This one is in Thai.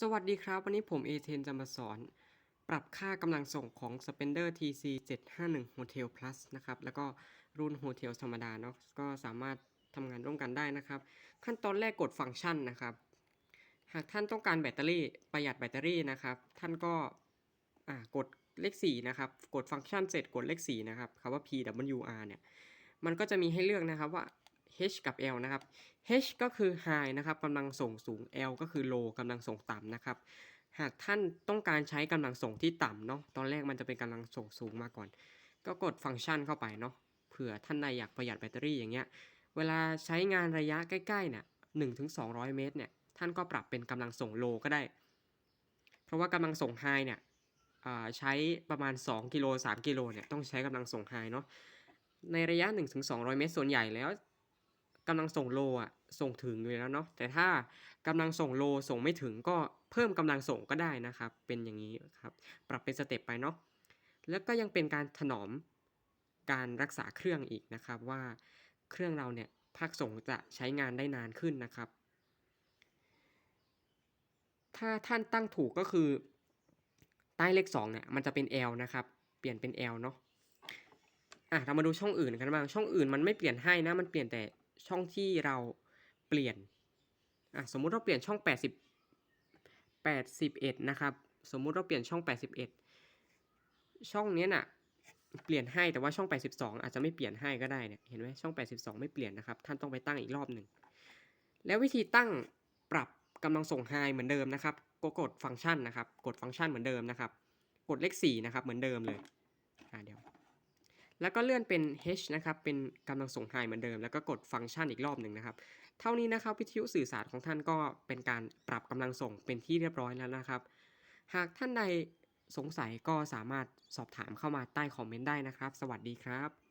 สวัสดีครับ วันนี้ผมเอเทนจะมาสอน ปรับค่ากำลังส่งของ Spender TC 751 Hotel Plus นะครับ แล้วก็รุ่น Hotel ธรรมดาเนาะก็สามารถทำงานร่วมกันได้นะครับ ขั้นตอนแรกกดฟังก์ชันนะครับ หากท่านต้องการแบตเตอรี่ประหยัดแบตเตอรี่นะครับ ท่านก็กดเลข 4 นะครับ กดฟังก์ชันเสร็จกดเลข 4 นะครับคำว่า PWR เนี่ย มันก็จะมีให้เลือกนะครับว่า H กับ L นะครับ H ก็คือ High นะครับกำลังส่งสูง L ก็คือ Low กำลังส่งต่ำนะครับ หากท่านต้องการใช้กำลังส่งที่ต่ำเนาะ ตอนแรกมันจะเป็นกำลังส่งสูงมาก่อน ก็กดฟังก์ชันเข้าไปเนาะ เผื่อท่านใดอยากประหยัดแบตเตอรี่อย่างเงี้ย เวลาใช้งานระยะใกล้ๆเนี่ย1ถึง200เมตรเนี่ย ท่านก็ปรับเป็นกำลังส่ง Low ก็ได้ เพราะว่ากำลังส่ง High เนี่ยใช้ประมาณ 2 กิโล 3 กิโลเนี่ยต้องใช้กำลังส่ง High เนาะในระยะ 1-200 เมตรส่วนใหญ่แล้ว กำลังส่งโลอะส่งถึงอยู่แล้วเนาะแต่ถ้ากำลังส่งโลส่งไม่ถึงก็เพิ่มกำลังส่งก็ได้นะครับ เป็นอย่างนี้ครับ ปรับเป็นสเต็ปไปเนาะแล้วก็ยังเป็นการถนอมการรักษาเครื่องอีกนะครับว่าเครื่องเราเนี่ยภาคส่งจะใช้งานได้นานขึ้นนะครับ ถ้าท่านตั้งถูกก็คือใต้เลข2เนี่ยมันจะเป็น L นะครับ เปลี่ยนเป็น L เนาะอะเรามาดูช่องอื่นกันบ้าง ช่องอื่นมันไม่เปลี่ยนให้นะ มันเปลี่ยนแต่ ช่องที่เราเปลี่ยนอะสมมุติเราเปลี่ยนช่อง 80 81 นะครับ สมมุติเราเปลี่ยนช่อง 81 ช่องเนี้ยน่ะเปลี่ยนให้แต่ว่าช่อง 82 อาจจะไม่เปลี่ยนให้ก็ได้เนี่ยเห็นไหมช่อง 82 ไม่เปลี่ยนนะครับ ท่านต้องไปตั้งอีกรอบหนึ่งแล้ววิธีตั้งปรับกำลังส่งไฮเหมือนเดิมนะครับก็กดฟังก์ชันนะครับ กดฟังก์ชันเหมือนเดิมนะครับ กดเลข4นะครับเหมือนเดิมเลยอะเดี๋ยว แล้วก็เลื่อนเป็น H นะครับ เป็นกำลังส่งไฮเหมือนเดิม แล้วก็กดฟังก์ชันอีกรอบหนึ่งนะครับ เท่านี้นะครับวิทยุสื่อสารของท่านก็เป็นการปรับกำลังส่งเป็นที่เรียบร้อยแล้วนะครับ หากท่านใดสงสัยก็สามารถสอบถามเข้ามาใต้คอมเมนต์ได้นะครับ สวัสดีครับ